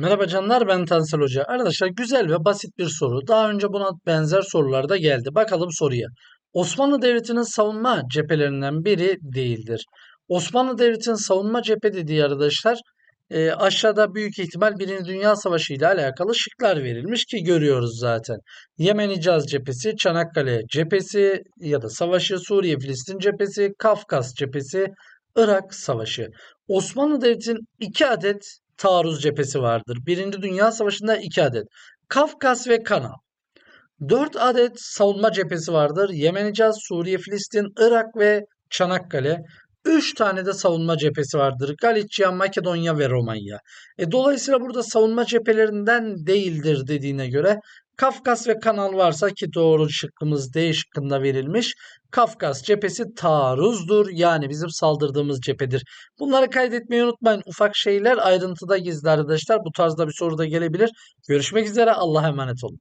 Merhaba canlar ben Tansel Hoca. Arkadaşlar güzel ve basit bir soru. Daha önce buna benzer sorular da geldi. Bakalım soruya. Osmanlı Devleti'nin savunma cephelerinden biri değildir. Osmanlı Devleti'nin savunma cephe dediği arkadaşlar e, aşağıda büyük ihtimal Birinci Dünya Savaşı ile alakalı şıklar verilmiş ki görüyoruz zaten. Yemen İcaz cephesi, Çanakkale cephesi ya da savaşı, Suriye Filistin cephesi, Kafkas cephesi, Irak Savaşı. Osmanlı Devleti'nin iki adet taarruz cephesi vardır. Birinci Dünya Savaşı'nda iki adet. Kafkas ve Kanal. 4 adet savunma cephesi vardır. Yemen Suriye, Filistin, Irak ve Çanakkale. 3 tane de savunma cephesi vardır. Galicia, Makedonya ve Romanya. E, dolayısıyla burada savunma cephelerinden değildir dediğine göre Kafkas ve Kanal varsa ki doğru şıkkımız D şıkkında verilmiş. Kafkas cephesi taarruzdur. Yani bizim saldırdığımız cephedir. Bunları kaydetmeyi unutmayın. Ufak şeyler ayrıntıda gizli arkadaşlar. Bu tarzda bir soru da gelebilir. Görüşmek üzere. Allah'a emanet olun.